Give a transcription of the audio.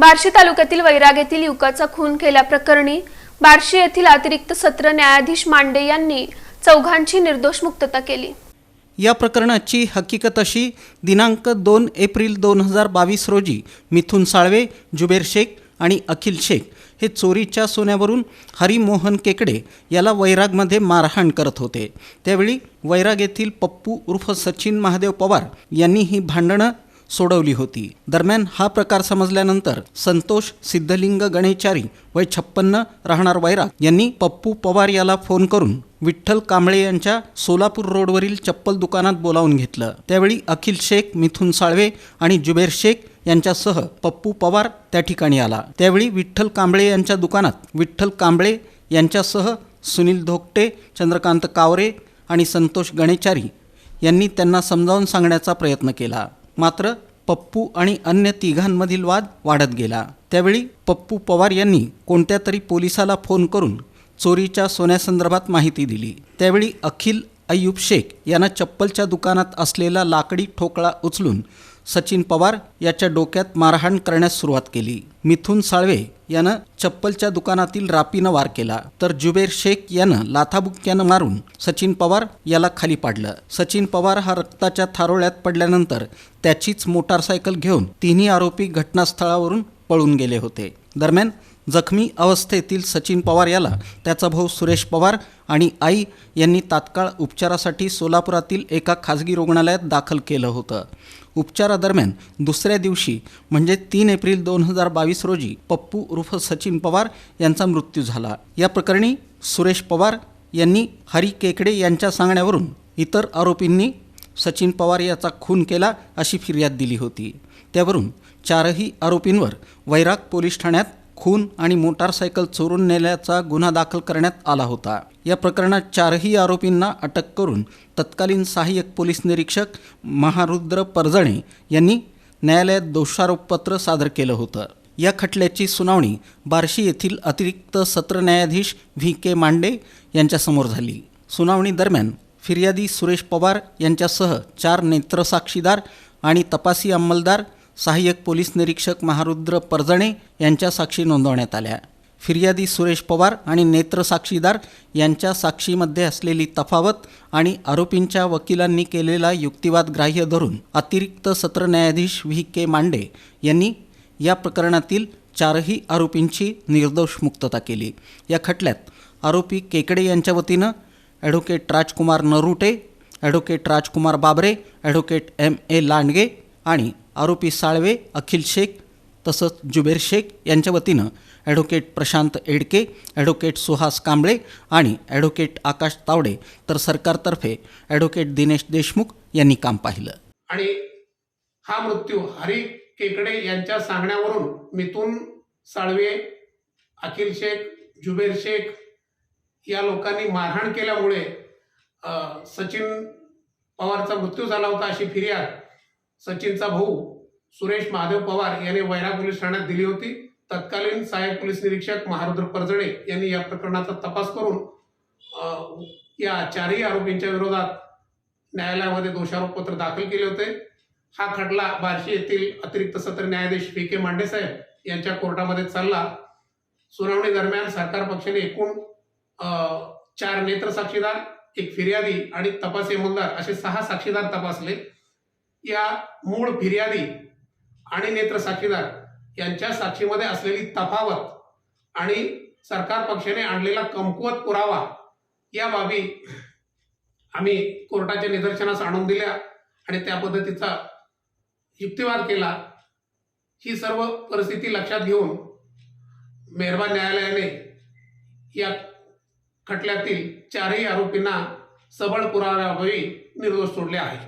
बार्शी तालुक्यातील वैराग येथील युवकाचा खून केल्याप्रकरणी बार्शी येथील अतिरिक्त सत्र न्यायाधीश मांडे यांनी चौघांची निर्दोष मुक्तता केली. या प्रकरणाची हकीकत अशी दिनांक दोन एप्रिल दोन हजार बावीस रोजी मिथुन साळवे जुबेर शेख आणि अखिल शेख हे चोरीच्या सोन्यावरून हरिमोहन केकडे याला वैरागमध्ये मारहाण करत होते. त्यावेळी वैराग येथील पप्पू उर्फ सचिन महादेव पवार यांनी ही भांडणं सोडवली होती. दरम्यान हा प्रकार समजल्यानंतर संतोष सिद्धलिंग गणेचारी वय छप्पन्न राहणार वैराग यांनी पप्पू पवार याला फोन करून विठ्ठल कांबळे यांच्या सोलापूर रोडवरील चप्पल दुकानात बोलावून घेतलं. त्यावेळी अखिल शेख मिथुन साळवे आणि जुबेर शेख यांच्यासह पप्पू पवार त्या ठिकाणी आला. त्यावेळी विठ्ठल कांबळे यांच्या दुकानात विठ्ठल कांबळे यांच्यासह सुनील धोकटे चंद्रकांत कावरे आणि संतोष गणेचारी यांनी त्यांना समजावून सांगण्याचा प्रयत्न केला. मात्र पप्पू आणि अन्य तिघांमधील वाद वाढत गेला. त्यावेळी पप्पू पवार यांनी कोणत्या तरी पोलिसाला फोन करून चोरीच्या सोन्यासंदर्भात माहिती दिली. त्यावेळी अखिल अय्यूब शेख यांना चप्पलच्या दुकानात असलेला लाकडी ठोकळा उचलून सचिन पवार याच्या डोक्यात मारहाण करण्यास सुरुवात केली. मिथुन साळवे यानं चप्पलच्या दुकानातील रापीनं वार केला. तर जुबेर शेख यानं लाथाबुक्क्यानं मारून सचिन पवार याला खाली पाडलं. सचिन पवार हा रक्ताच्या थारोळ्यात पडल्यानंतर त्याचीच मोटारसायकल घेऊन तिन्ही आरोपी घटनास्थळावरून पळून गेले होते. दरम्यान जखमी अवस्थेतील सचिन पवार याला त्याचा भाऊ सुरेश पवार आणि आई यांनी तात्काळ उपचारासाठी सोलापुरातील एका खाजगी रुग्णालयात दाखल केलं होतं. उपचारादरम्यान दुसऱ्या दिवशी म्हणजे तीन एप्रिल दोन हजार बावीस रोजी पप्पू उर्फ सचिन पवार यांचा मृत्यू झाला. या प्रकरणी सुरेश पवार यांनी हरी केकडे यांच्या सांगण्यावरून इतर आरोपींनी सचिन पवार याचा खून केला अशी फिर्याद दिली होती. त्यावरून चारही आरोपींवर वैराग पोलीस ठाण्यात खून आणि मोटारसायकल चोरून नेल्याचा गुन्हा दाखल करण्यात आला होता. या प्रकरणात चारही आरोपींना अटक करून तत्कालीन सहाय्यक पोलीस निरीक्षक महारुद्र परजणे यांनी न्यायालयात दोषारोपपत्र सादर केलं होतं. या खटल्याची सुनावणी बार्शी येथील अतिरिक्त सत्र न्यायाधीश व्ही के मांडे यांच्यासमोर झाली. सुनावणी दरम्यान फिर्यादी सुरेश पवार यांच्यासह चार नेत्रसाक्षीदार आणि तपासी अंमलदार सहाय्यक पोलीस निरीक्षक महारुद्र परजणे यांच्या साक्षी नोंदवण्यात आल्या. फिर्यादी सुरेश पवार आणि नेत्र साक्षीदार यांच्या साक्षीमध्ये असलेली तफावत आणि आरोपींच्या वकिलांनी केलेला युक्तिवाद ग्राह्य धरून अतिरिक्त सत्र न्यायाधीश व्ही के मांडे यांनी या प्रकरणातील चारही आरोपींची निर्दोष मुक्तता केली. या खटल्यात आरोपी केकडे यांच्या वतीनं advocate Rajkumar Narute advocate Rajkumar Babare advocate M A Landge आणि आरोपी साळवे अखिल शेख तसंच जुबेर शेख यांच्या वतीनं ॲडव्होकेट प्रशांत एडके ॲडव्होकेट सुहास कांबळे आणि ॲडव्होकेट आकाश तावडे तर सरकारतर्फे ॲडव्होकेट दिनेश देशमुख यांनी काम पाहिलं. आणि हा मृत्यू हरी केकडे यांच्या सांगण्यावरून मिथून साळवे अखिल शेख जुबेर शेख या लोकांनी मारहाण केल्यामुळे सचिन पवारचा मृत्यू झाला होता अशी फिर्याद सचिनचा भाऊ सुरेश महादेव पवार यांनी वैरा पोलीस ठाण्यात दिली होती. तत्कालीन सहाय्यक पोलीस निरीक्षक महारुद्र परजणे यांनी या प्रकरणाचा तपास करून या चारही आरोपींच्या विरोधात न्यायालयामध्ये दोषारोपपत्र दाखल केले होते. हा खटला बार्शी येथील अतिरिक्त सत्र न्यायाधीश व्ही के मांडेसाहेब यांच्या कोर्टामध्ये चालला. सुनावणी दरम्यान सरकार पक्षाने एकूण चार नेत्र साक्षीदार एक फिर्यादी आणि तपास अंमलदार असे सहा साक्षीदार तपासले. या मूळ फिर्यादी आणि नेत्र साक्षीदार यांच्या साक्षीमध्ये असलेली तफावत आणि सरकार पक्षाने आणलेला कमकुवत पुरावा या बाबी आम्ही कोर्टाच्या निदर्शनास आणून दिल्या आणि त्या पद्धतीचा युक्तिवाद केला. ही सर्व परिस्थिती लक्षात घेऊन मेहरबान न्यायालयाने या खटल्यातील चारही आरोपींना सबळ पुराव्याअभावी निर्दोष सोडले आहे